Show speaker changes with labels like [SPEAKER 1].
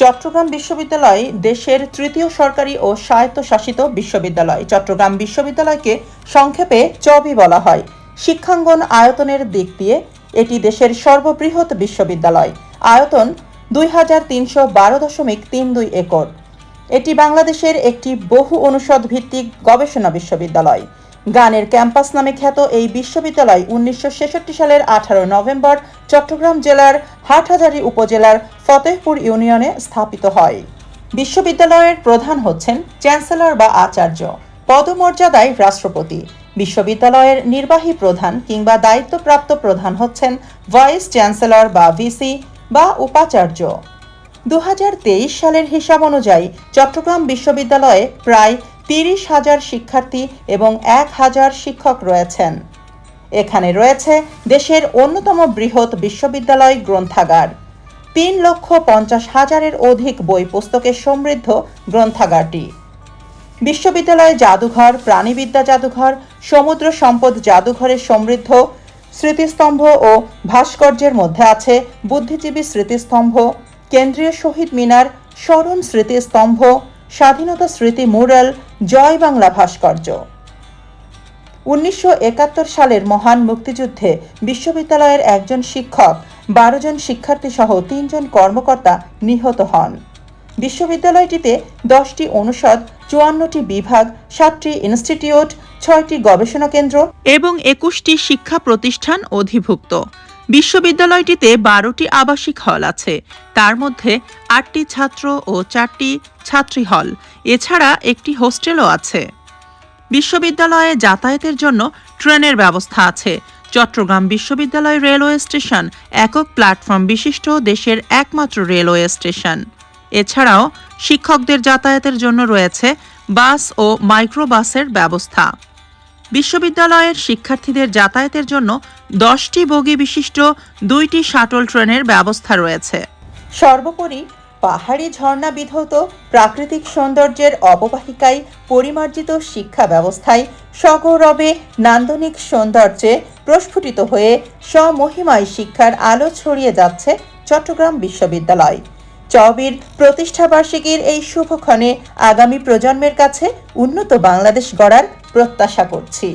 [SPEAKER 1] চট্টগ্রাম বিশ্ববিদ্যালয় দেশের তৃতীয় সরকারি ও স্বায়ত্তশাসিত বিশ্ববিদ্যালয়। চট্টগ্রাম বিশ্ববিদ্যালয়কে সংক্ষেপে চবি বলা হয়। শিক্ষাঙ্গন আয়তনের দিক দিয়ে এটি দেশের সর্ববৃহৎ বিশ্ববিদ্যালয়। আয়তন দুই হাজার তিনশো বারো দশমিক তিন দুই একর। এটি বাংলাদেশের একটি বহু অনুষদ ভিত্তিক গবেষণা বিশ্ববিদ্যালয়। গানের ক্যাম্পাস নামে খ্যাত এই বিশ্ববিদ্যালয় উনিশশো ছেষট্টি সালের আঠারো নভেম্বর চট্টগ্রাম জেলার হাটহাজারী উপজেলার ফতেহপুর ইউনিয়নে স্থাপিত হয়। বিশ্ববিদ্যালয়ের প্রধান হচ্ছেন চ্যান্সেলর বা আচার্য, পদমর্যাদায় রাষ্ট্রপতি। বিশ্ববিদ্যালয়ের নির্বাহী প্রধান কিংবা দায়িত্বপ্রাপ্ত প্রধান হচ্ছেন ভাইস চ্যান্সেলর বা ভিসি বা উপাচার্য। দু হাজার তেইশ সালের হিসাব অনুযায়ী চট্টগ্রাম বিশ্ববিদ্যালয়ে প্রায় তিরিশ হাজার শিক্ষার্থী এবং এক হাজার শিক্ষক রয়েছেন। এখানে রয়েছে দেশের অন্যতম বৃহৎ বিশ্ববিদ্যালয় গ্রন্থাগার। তিন লক্ষ পঞ্চাশ হাজারের অধিক বই পুস্তকে সমৃদ্ধ গ্রন্থাগারটি। বিশ্ববিদ্যালয়ে জাদুঘর, প্রাণীবিদ্যা জাদুঘর, সমুদ্র সম্পদ জাদুঘরের সমৃদ্ধ স্মৃতিস্তম্ভ ও ভাস্কর্যের মধ্যে আছে বুদ্ধিজীবী স্মৃতিস্তম্ভ, কেন্দ্রীয় শহীদ মিনার, স্মরণ স্মৃতিস্তম্ভ, স্বাধীনতা স্মৃতি মুরাল জয় বাংলা ভাস্কর্য। উনিশশো একাত্তর সালের মহান মুক্তিযুদ্ধে বিশ্ববিদ্যালয়ের একজন শিক্ষক, বারো জন শিক্ষার্থী সহ তিনজন কর্মকর্তা নিহত হন। বিশ্ববিদ্যালয়টিতে দশটি অনুষদ, চুয়ান্নটি বিভাগ, সাতটি ইনস্টিটিউট, ছয়টি গবেষণা কেন্দ্র এবং একুশটি শিক্ষা প্রতিষ্ঠান অধিভুক্ত। বিশ্ববিদ্যালয়টিতে বারোটি আবাসিক হল আছে। তার মধ্যে আটটি ছাত্র ও চারটি ছাত্রী হল। এছাড়া একটি হোস্টেলও আছে। বিশ্ববিদ্যালয়ে যাতায়াতের জন্য ট্রেনের ব্যবস্থা আছে। চট্টগ্রাম বিশ্ববিদ্যালয় রেলওয়ে স্টেশন একক প্ল্যাটফর্ম বিশিষ্ট দেশের একমাত্র রেলওয়ে স্টেশন। এছাড়াও শিক্ষকদের যাতায়াতের জন্য রয়েছে বাস ও মাইক্রোবাসের ব্যবস্থা। বিশ্ববিদ্যালয়ের শিক্ষার্থীদের যাতায়াতের জন্য দশটি বগি বিশিষ্ট দুইটি শাটল ট্রেনের ব্যবস্থা রয়েছে। সর্বোপরি পাহাড়ি ঝর্ণা বিধৌত প্রাকৃতিক সৌন্দর্যের অববাহিকায় পরিমার্জিত শিক্ষা ব্যবস্থায় সগৌরবে নান্দনিক সৌন্দর্যে প্রস্ফুটিত হয়ে স্বমহিমায় শিক্ষার আলো ছড়িয়ে যাচ্ছে চট্টগ্রাম বিশ্ববিদ্যালয়। চবির প্রতিষ্ঠাবার্ষিকীর এই শুভক্ষণে আগামী প্রজন্মের কাছে উন্নত বাংলাদেশ গড়ার প্রত্যাশা করছি।